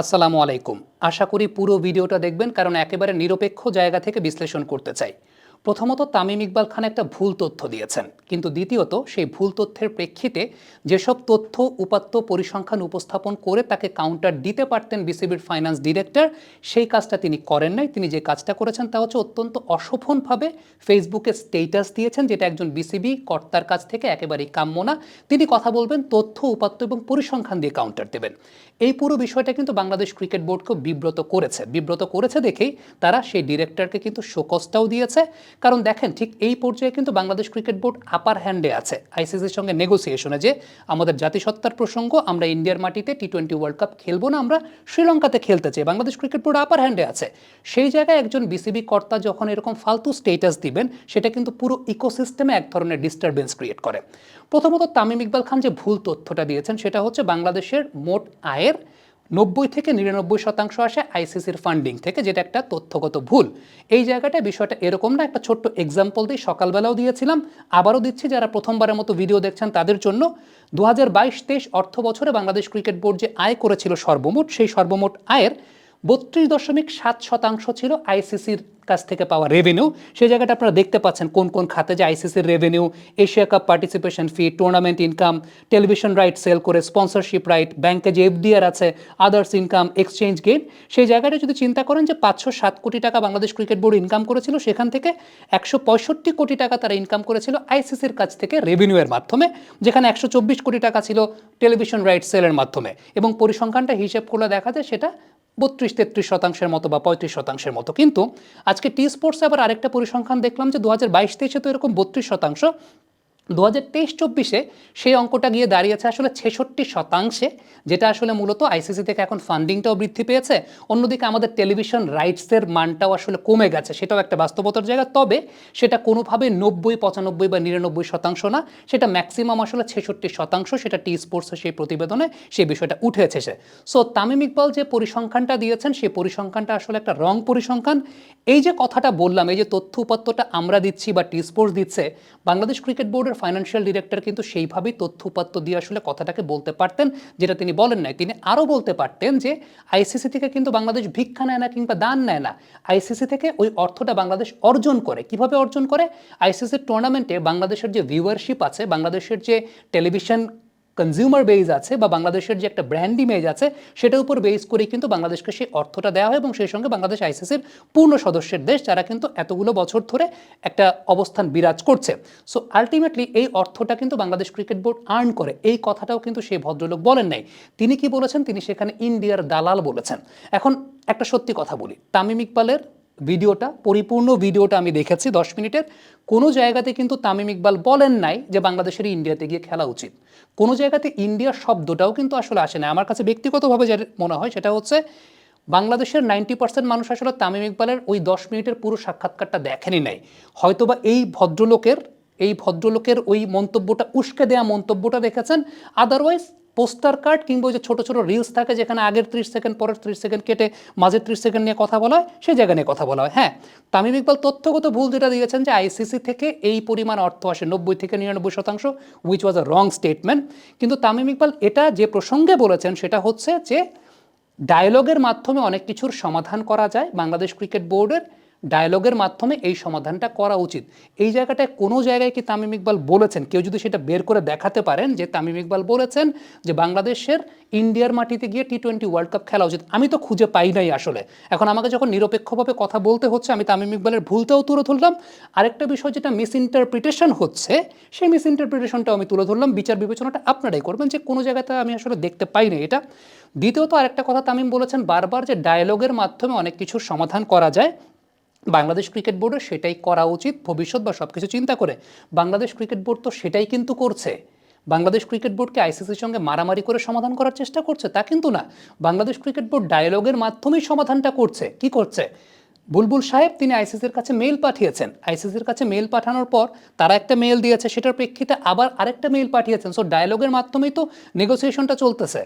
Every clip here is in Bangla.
আসসালামু আলাইকুম। আশা করি পুরো ভিডিওটা দেখবেন কারণ একেবারে নিরপেক্ষ জায়গা থেকে বিশ্লেষণ করতে চাই। প্রথমত তামিম ইকবাল খান একটা ভুল তথ্য দিয়েছেন, কিন্তু দ্বিতীয়ত সেই ভুল তথ্যের প্রেক্ষিতে যেসব তথ্য উপাত্ত পরিসংখ্যান উপস্থাপন করে তাকে কাউন্টার দিতে পারতেন বিসিবির ফাইন্যান্স ডিরেক্টর সেই কাজটা তিনি করেন নাই। তিনি যে কাজটা করেছেন তা হচ্ছে অত্যন্ত অশোভনভাবে ফেসবুকে স্টেটাস দিয়েছেন, যেটা একজন বিসিবি কর্তার কাছ থেকে একেবারেই কাম্য না। তিনি কথা বলবেন, তথ্য উপাত্ত এবং পরিসংখ্যান দিয়ে কাউন্টার দেবেন। এই পুরো বিষয়টা কিন্তু বাংলাদেশ ক্রিকেট বোর্ডকেও বিব্রত করেছে। বিব্রত করেছে দেখেই তারা সেই ডিরেক্টরকে কিন্তু শোকজটাও দিয়েছে। কারণ দেখেন, ঠিক এই পর্যায়ে কিন্তু বাংলাদেশ ক্রিকেট বোর্ড আপার হ্যান্ডে আছে। আইসিসির সঙ্গে নেগোসিয়েশনে যে আমাদের জাতিসত্তার প্রসঙ্গ, আমরা ইন্ডিয়ার মাটিতে টি টোয়েন্টি ওয়ার্ল্ড কাপ খেলব না, আমরা শ্রীলঙ্কাতে খেলতে চাই। বাংলাদেশ ক্রিকেট বোর্ড আপার হ্যান্ডে আছে। সেই জায়গায় একজন বিসিবি কর্তা যখন এরকম ফালতু স্টেটাস দিবেন, সেটা কিন্তু পুরো ইকোসিস্টেমে এক ধরনের ডিস্টারবেন্স ক্রিয়েট করে। প্রথমত তামিম ইকবাল খান যে ভুল তথ্যটা দিয়েছেন, সেটা হচ্ছে বাংলাদেশের মোট আয়ের নব্বই থেকে নিরানব্বই শতাংশ আসে আইসিসির ফান্ডিং থেকে, যেটা একটা তথ্যগত ভুল। এই জায়গাটা বিষয়টা এরকম না, একটা ছোট্ট এক্সাম্পল দিয়ে সকালবেলাও দিয়েছিলাম, আবারও দিচ্ছি যারা প্রথমবারের মতো ভিডিও দেখছেন তাদের জন্য। দু হাজার বাইশ তেইশ অর্থ বছরে বাংলাদেশ ক্রিকেট বোর্ড যে আয় করেছিল সর্বমোট, সেই সর্বমোট আয়ের বত্রিশ দশমিক সাত শতাংশ ছিল আইসিসির কাছ থেকে পাওয়া রেভিনিউ সেই জায়গাটা আপনারা দেখতে পাচ্ছেন কোন কোন খাতে যে আইসিসির revenue Asia cup participation fee tournament income television right sell করে স্পন্সরশিপ রাইট ব্যাংকে যে এফডিআর আছে আদার্স ইনকাম এক্সচেঞ্জ গেট সেই জায়গাটা যদি চিন্তা করেন যে পাঁচশো সাত কোটি টাকা বাংলাদেশ ক্রিকেট বোর্ড ইনকাম করেছিল, সেখান থেকে একশো পঁয়ষট্টি কোটি টাকা তারা ইনকাম করেছিল আইসিসির কাছ থেকে রেভিনিউয়ের মাধ্যমে, যেখানে একশো চব্বিশ কোটি টাকা ছিল টেলিভিশন রাইট সেলের মাধ্যমে। এবং পরিসংখ্যানটা হিসেব করলে দেখা যায় সেটা বত্রিশ তেত্রিশ শতাংশের মতো বা পঁয়ত্রিশ শতাংশের মতো। কিন্তু আজকে টি স্পোর্টসে আবার আরেকটা পরিসংখ্যান দেখলাম যে দু হাজার বাইশ তেইশে তো এরকম বত্রিশ শতাংশ দু হাজার তেইশ চব্বিশে সেই অঙ্কটা গিয়ে দাঁড়িয়েছে আসলে ছেষট্টি শতাংশে, যেটা আসলে মূলত আইসিসি থেকে এখন ফান্ডিংটাও বৃদ্ধি পেয়েছে। অন্যদিকে আমাদের টেলিভিশন রাইটসের মানটাও আসলে কমে গেছে, সেটাও একটা বাস্তবতার জায়গা। তবে সেটা কোনোভাবে নব্বই, পঁচানব্বই বা নিরানব্বই শতাংশ না, সেটা ম্যাক্সিমাম আসলে ছেষট্টি শতাংশ, সেটা টি স্পোর্টসের সেই প্রতিবেদনে সেই বিষয়টা উঠে এসেছে সো তামিম ইকবাল যে পরিসংখ্যানটা দিয়েছেন, সেই পরিসংখ্যানটা আসলে একটা রং পরিসংখ্যান। এই যে কথাটা বললাম, এই যে তথ্য উপাত্তটা আমরা দিচ্ছি বা টি স্পোর্টস দিচ্ছে, বাংলাদেশ ক্রিকেট বোর্ডের ফাইন্যান্সিয়াল ডিরেক্টর কিন্তু সেইভাবেই তথ্য উপাত্ত দিয়ে আসলে কথাটাকে বলতে পারতেন, যেটা তিনি বলেন নাই। তিনি আরও বলতে পারতেন যে আইসিসি থেকে কিন্তু বাংলাদেশ ভিক্ষা নেয় না কিংবা দান নেয় না। আইসিসি থেকে ওই অর্থটা বাংলাদেশ অর্জন করে। কীভাবে অর্জন করে? আইসিসির টুর্নামেন্টে বাংলাদেশের যে ভিউয়ারশিপ আছে, বাংলাদেশের যে টেলিভিশন কনজিউমার বেজ আছে বা বাংলাদেশের যে একটা ব্র্যান্ড ইমেজ আছে, সেটার উপর বেস করে কিন্তু বাংলাদেশকে সেই অর্থটা দেওয়া হয় এবং সেই সঙ্গে বাংলাদেশ আইসিসির পূর্ণ সদস্যের দেশ, যারা কিন্তু এতগুলো বছর ধরে একটা অবস্থান বিরাজ করছে। সো আলটিমেটলি এই অর্থটা কিন্তু বাংলাদেশ ক্রিকেট বোর্ড আর্ন করে। এই কথাটাও কিন্তু সেই ভদ্রলোক বলেন নাই। তিনি কি বলেছেন? তিনি সেখানে ইন্ডিয়ার দালাল বলেছেন। এখন একটা সত্যি কথা বলি। তামিম ইকবালের ভিডিওটা, পরিপূর্ণ ভিডিওটা আমি দেখেছি দশ মিনিটের। কোনো জায়গাতে কিন্তু তামিম ইকবাল বলেন নাই যে বাংলাদেশের ইন্ডিয়াতে গিয়ে খেলা উচিত। কোনো জায়গাতে ইন্ডিয়া শব্দটাও কিন্তু আসলে আসে না। আমার কাছে ব্যক্তিগতভাবে যেটা মনে হয় সেটা হচ্ছে বাংলাদেশের নাইনটি পার্সেন্ট মানুষ আসলে তামিম ইকবালের ওই দশ মিনিটের পুরো সাক্ষাৎকারটা দেখেনি নাই। হয়তোবা এই ভদ্রলোকের এই ভদ্রলোকের ওই মন্তব্যটা, উস্কে দেওয়া মন্তব্যটা দেখেছেন। আদারওয়াইজ পোস্টার কার্ড কিংবা ওই যে ছোটো ছোটো রিলস থাকে যেখানে আগের ত্রিশ সেকেন্ড পরের ত্রিশ সেকেন্ড কেটে মাঝের ত্রিশ সেকেন্ড নিয়ে কথা বলা হয়, সেই জায়গা নিয়ে কথা বলা হয়। হ্যাঁ তামিম ইকবাল তথ্যগত ভুল যেটা দিয়েছেন যে আইসিসি থেকে এই পরিমাণ অর্থ আসে, নব্বই থেকে নিরানব্বই শতাংশ which was a wrong statement কিন্তু তামিম ইকবাল এটা যে প্রসঙ্গে বলেছেন সেটা হচ্ছে যে ডায়লগের মাধ্যমে অনেক কিছুর সমাধান করা যায়। বাংলাদেশ ক্রিকেট বোর্ডের ডায়লগের মাধ্যমে এই সমাধানটা করা উচিত। এই জায়গাটায় কোনো জায়গায় কি তামিম ইকবাল বলেছেন? কেউ যদি সেটা বের করে দেখাতে পারেন যে তামিম ইকবাল বলেছেন যে বাংলাদেশের ইন্ডিয়ার মাটিতে গিয়ে টি টোয়েন্টি ওয়ার্ল্ড কাপ খেলা উচিত। আমি তো খুঁজে পাই নাই আসলে। এখন আমাকে যখন নিরপেক্ষভাবে কথা বলতে হচ্ছে, আমি তামিম ইকবালের ভুলটাও তুলে ধরলাম। আরেকটা বিষয় যেটা মিস ইন্টারপ্রিটেশন হচ্ছে, সেই মিস ইন্টারপ্রিটেশনটাও আমি তুলে ধরলাম। বিচার বিবেচনাটা আপনারাই করবেন যে কোনো জায়গাতে আমি আসলে দেখতে পাই না এটা। দ্বিতীয়ত আরেকটা কথা তামিম বলেছেন, বারবার যে ডায়লগের মাধ্যমে অনেক কিছুর সমাধান করা যায় বাংলাদেশ ক্রিকেট বোর্ডের সেটাই করা উচিত। ভবিষ্যৎ বা সব কিছু চিন্তা করে বাংলাদেশ ক্রিকেট বোর্ড তো সেটাই কিন্তু করছে। বাংলাদেশ ক্রিকেট বোর্ডকে আইসিসির সঙ্গে মারামারি করে সমাধান করার চেষ্টা করছে, তা কিন্তু না। বাংলাদেশ ক্রিকেট বোর্ড ডায়ালগের মাধ্যমেই সমাধানটা করছে। কি করছে? বুলবুল সাহেব তিনি আইসিসির কাছে মেল পাঠিয়েছেন। আইসিসির কাছে মেল পাঠানোর পর তারা একটা মেল দিয়েছে, সেটার প্রেক্ষিতে আবার আরেকটা মেল পাঠিয়েছেন। সো ডায়ালগের মাধ্যমেই তো নেগোসিয়েশনটা চলতেছে।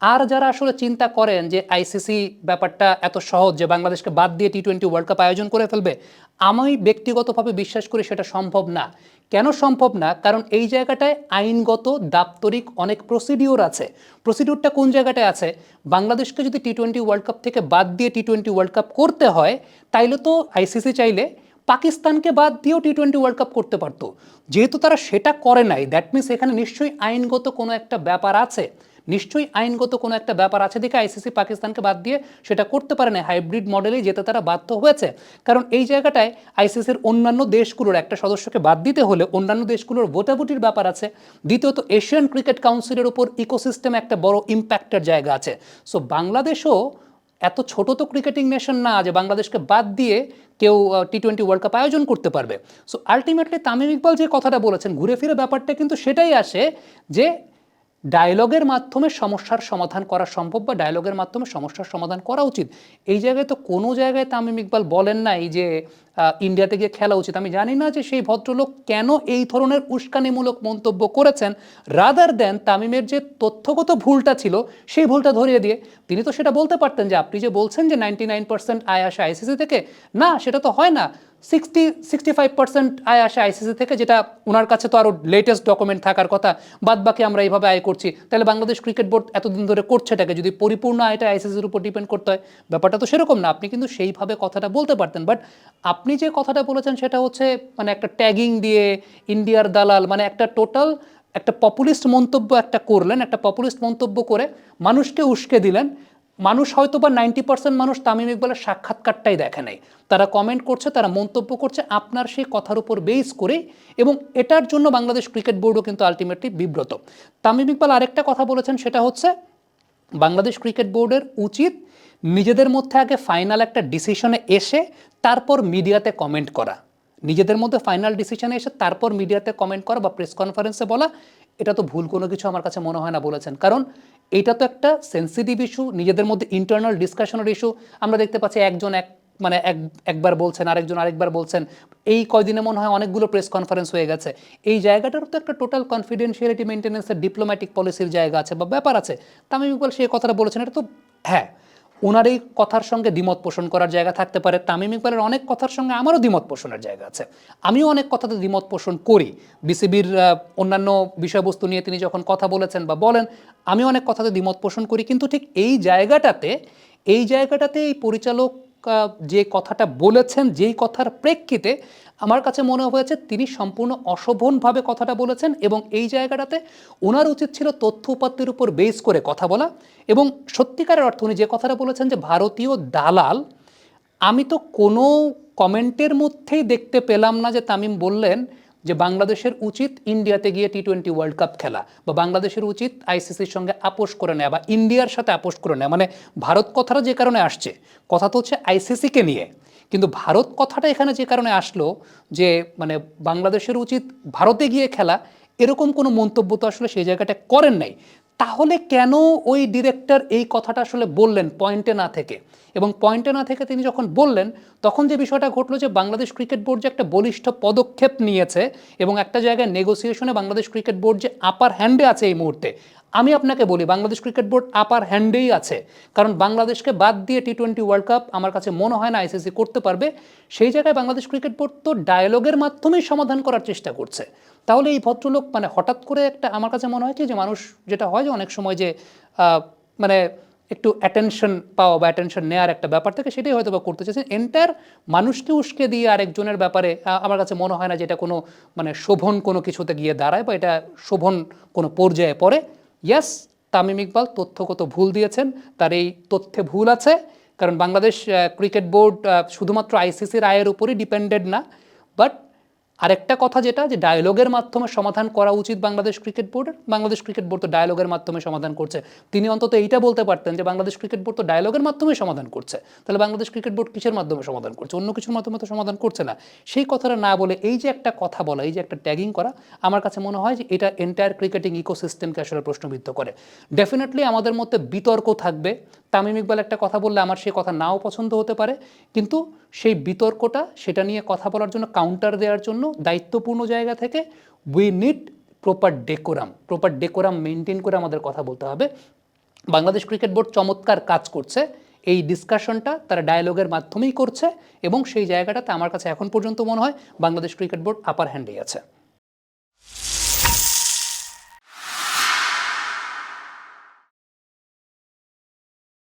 আর যারা আসলে চিন্তা করেন যে আইসিসি ব্যাপারটা এত সহজ যে বাংলাদেশকে বাদ দিয়ে টি টোয়েন্টি ওয়ার্ল্ড কাপ আয়োজন করে ফেলবে, আমি ব্যক্তিগতভাবে বিশ্বাস করি সেটা সম্ভব না। কেন সম্ভব না? কারণ এই জায়গাটায় আইনগত, দাপ্তরিক অনেক প্রসিডিওর আছে। প্রসিডিওরটা কোন জায়গাটায় আছে? বাংলাদেশকে যদি টি টোয়েন্টি ওয়ার্ল্ড কাপ থেকে বাদ দিয়ে টি টোয়েন্টি ওয়ার্ল্ড কাপ করতে হয়, তাইলে তো আইসিসি চাইলে পাকিস্তানকে বাদ দিয়েও টি টোয়েন্টি ওয়ার্ল্ড কাপ করতে পারতো। যেহেতু তারা সেটা করে নাই দ্যাট মিনস এখানে নিশ্চয়ই আইনগত কোনো একটা ব্যাপার আছে। নিশ্চয়ই আইনগত কোনো একটা ব্যাপার আছে দেখে আইসিসি পাকিস্তানকে বাদ দিয়ে সেটা করতে পারে না, হাইব্রিড মডেলেই যেতে তারা বাধ্য হয়েছে। কারণ এই জায়গাটায় আইসিসির অন্যান্য দেশগুলোর একটা সদস্যকে বাদ দিতে হলে অন্যান্য দেশগুলোর ভোটাভুটির ব্যাপার আছে। দ্বিতীয়ত, এশিয়ান ক্রিকেট কাউন্সিলের উপর ইকোসিস্টেম একটা বড় ইম্প্যাক্টের জায়গা আছে। সো, বাংলাদেশও এত ছোট তো ক্রিকেটিং নেশন না যে বাংলাদেশকে বাদ দিয়ে কেউ টি টোয়েন্টি ওয়ার্ল্ড কাপ আয়োজন করতে পারবে। সো, আলটিমেটলি তামিম ইকবাল যে কথাটা বলেছেন, ঘুরে ফিরে ব্যাপারটা কিন্তু সেটাই আসে যে ডায়লগের মাধ্যমে সমস্যার সমাধান করা সম্ভব বা ডায়লগের মাধ্যমে সমস্যার সমাধান করা উচিত? এই জায়গায় তো কোনো জায়গায় তামিম ইকবাল বলেন নাই যে ইন্ডিয়াতে গিয়ে খেলা উচিত। আমি জানি না যে সেই ভদ্রলোক কেন এই ধরনের উস্কানিমূলক মন্তব্য করেছেন। রাদার দেন তামিমের যে তথ্যগত ভুলটা ছিল, সেই ভুলটা ধরিয়ে দিয়ে তিনি তো সেটা বলতে পারতেন যে, আপনি যে বলছেন যে নাইনটি নাইন পার্সেন্ট আয় আসে আইসিসি থেকে, না, সেটা তো হয় না। সিক্সটি সিক্সটি ফাইভ পার্সেন্ট আয় আসে আইসিসি থেকে, যেটা ওনার কাছে তো আরও লেটেস্ট ডকুমেন্ট থাকার কথা বাদ বাকি আমরা এইভাবে আয় করছি। তাহলে বাংলাদেশ ক্রিকেট বোর্ড এতদিন ধরে করছে এটাকে, যদি পরিপূর্ণ আয়টা আইসিসির উপর ডিপেন্ড করতে হয়, ব্যাপারটা তো সেরকম না, আপনি কিন্তু সেইভাবে কথাটা বলতে পারতেন। বাট আপনি যে কথাটা বলেছেন, সেটা হচ্ছে মানে একটা ট্যাগিং দিয়ে ইন্ডিয়ার দালাল মানে একটা টোটাল একটা পপুলিস্ট মন্তব্য একটা করলেন, একটা পপুলিস্ট মন্তব্য করে মানুষকে উস্কে দিলেন মানুষ হয়তো বা নাইনটি পার্সেন্ট মানুষ তামিম ইকবালের সাক্ষাৎকারটাই দেখে নেই। তারা কমেন্ট করছে, তারা মন্তব্য করছে, আপনার সেই কথার উপর বেস করে এবং এটার জন্য বাংলাদেশ ক্রিকেট বোর্ডও কিন্তু আলটিমেটলি বিব্রত। তামিম ইকবাল আরেকটা কথা বলেছেন, সেটা হচ্ছে বাংলাদেশ ক্রিকেট বোর্ডের উচিত নিজেদের মধ্যে আগে ফাইনাল একটা ডিসিশনে এসে তারপর মিডিয়াতে কমেন্ট করা। নিজেদের মধ্যে ফাইনাল ডিসিশনে এসে তারপর মিডিয়াতে কমেন্ট করা বা প্রেস কনফারেন্সে বলা এটা তো ভুল কোনো কিছু আমার কাছে মনে হয় না বলেছেন। কারণ এটা তো একটা সেন্সিটিভ ইস্যু নিজেদের মধ্যে ইন্টারনাল ডিসকাশনের ইস্যু আমরা দেখতে পাচ্ছি একজন এক মানে এক, একবার বলছেন, আরেকজন আরেকবার বলছেন। এই কয়দিনে মনে হয় অনেকগুলো প্রেস কনফারেন্স হয়ে গেছে। এই জায়গাটারও তো একটা টোটাল কনফিডেন্সিয়ালিটি মেনটেন্যান্সের ডিপ্লোম্যাটিক পলিসির জায়গা আছে বা ব্যাপার আছে। তামিম ইকবাল সেই কথাটা বলেছেন, এটা তো হ্যাঁ। ওনার এই কথার সঙ্গে দ্বিমত পোষণ করার জায়গা থাকতে পারে, তামিম ইকবালের অনেক কথার সঙ্গে আমারও দ্বিমত পোষণের জায়গা আছে। আমিও অনেক কথাতে দ্বিমত পোষণ করি। বিসিবির অন্যান্য বিষয়বস্তু নিয়ে তিনি যখন কথা বলেছেন বা বলেন, আমি অনেক কথাতে দ্বিমত পোষণ করি, কিন্তু ঠিক এই জায়গাটাতে এই জায়গাটাতে এই পরিচালক যে কথাটা বলেছেন, যেই কথার প্রেক্ষিতে আমার কাছে মনে হয়েছে তিনি সম্পূর্ণ অশোভনভাবে কথাটা বলেছেন এবং এই জায়গাটাতে ওনার উচিত ছিল তথ্য উপাত্তের উপর বেস করে কথা বলা এবং সত্যিকারের অর্থ উনি যে কথাটা বলেছেন যে ভারতীয় দালাল, আমি তো কোনো কমেন্টের মধ্যেই দেখতে পেলাম না যে তামিম বললেন যে বাংলাদেশের উচিত ইন্ডিয়াতে গিয়ে টি টোয়েন্টি ওয়ার্ল্ড কাপ খেলা বা বাংলাদেশের উচিত আইসিসির সঙ্গে আপোষ করে নেয় বা ইন্ডিয়ার সাথে আপোষ করে নেয়। মানে ভারত কথাটা যে কারণে আসছে, কথা তো হচ্ছে আইসিসিকে নিয়ে। কিন্তু ভারত কথাটা এখানে যে কারণে আসলো যে মানে বাংলাদেশের উচিত ভারতে গিয়ে খেলা, এরকম কোনো মন্তব্য তো আসলে সেই জায়গাটা করেন নাই। তাহলে কেন ওই ডিরেক্টর এই কথাটা আসলে বললেন পয়েন্টে না থেকে? এবং পয়েন্টে না থেকে তিনি যখন বললেন, তখন যে বিষয়টা ঘটলো যে বাংলাদেশ ক্রিকেট বোর্ড যে একটা বলিষ্ঠ পদক্ষেপ নিয়েছে এবং একটা জায়গায় নেগোসিয়েশনে বাংলাদেশ ক্রিকেট বোর্ড যে আপার হ্যান্ডে আছে এই মুহূর্তে, আমি আপনাকে বলি বাংলাদেশ ক্রিকেট বোর্ড আপার হ্যান্ডেই আছে। কারণ বাংলাদেশকে বাদ দিয়ে টি টোয়েন্টি ওয়ার্ল্ড কাপ আমার কাছে মনে হয় না আইসিসি করতে পারবে। সেই জায়গায় বাংলাদেশ ক্রিকেট বোর্ড তো ডায়ালগের মাধ্যমেই সমাধান করার চেষ্টা করছে। তাহলে এই ভদ্রলোক মানে হঠাৎ করে একটা আমার কাছে মনে হয় যে মানুষ যেটা হয় যে অনেক সময় যে মানে একটু অ্যাটেনশন পাওয়া বা অ্যাটেনশন নেওয়ার একটা ব্যাপার থেকে সেটাই হয়তো বা করতে চাইছেন এন্টার মানুষকে উস্কে দিয়ে আরেকজনের ব্যাপারে আমার কাছে মনে হয় না যে এটা কোনো মানে শোভন কোনো কিছুতে গিয়ে দাঁড়ায় বা এটা শোভন কোনো পর্যায়ে পড়ে। ইয়াস তামিম ইকবাল তথ্যগত ভুল দিয়েছেন, তার এই তথ্যে ভুল আছে। কারণ বাংলাদেশ ক্রিকেট বোর্ড শুধুমাত্র আইসিসির আয়ের উপরই ডিপেন্ডেড না। বাট আরেকটা কথা যেটা, যে ডায়ালগের মাধ্যমে সমাধান করা উচিত বাংলাদেশ ক্রিকেট বোর্ডের বাংলাদেশ ক্রিকেট বোর্ড তো ডায়ালগের মাধ্যমে সমাধান করছে। তিনি অন্তত এইটা বলতে পারতেন যে, বাংলাদেশ ক্রিকেট বোর্ড তো ডায়ালগের মাধ্যমে সমাধান করছে। তাহলে বাংলাদেশ ক্রিকেট বোর্ড কিসের মাধ্যমে সমাধান করছে? অন্য কিছুর মাধ্যমে তো সমাধান করছে না। সেই কথাটা না বলে এই যে একটা কথা বলা, এই যে একটা ট্যাগিং করা, আমার কাছে মনে হয় যে এটা এন্টায়ার ক্রিকেটিং ইকোসিস্টেমকে আসলে প্রশ্নবিদ্ধ করে। ডেফিনেটলি আমাদের মধ্যে বিতর্ক থাকবে। তামিম ইকবাল একটা কথা বললে আমার সেই কথা নাও পছন্দ হতে পারে, কিন্তু সেই বিতর্কটা সেটা নিয়ে কথা বলার জন্য কাউন্টার দেওয়ার জন্য দায়িত্বপূর্ণ জায়গা থেকে we need proper decorum proper decorum maintain করে আমাদের কথা বলতে হবে। বাংলাদেশ ক্রিকেট বোর্ড চমৎকার কাজ করছে, এই ডিসকাশনটা তারা ডায়ালগের মাধ্যমেই করছে এবং সেই জায়গাটাতে আমার কাছে এখন পর্যন্ত মনে হয় বাংলাদেশ ক্রিকেট বোর্ড আপার হ্যান্ডেই আছে।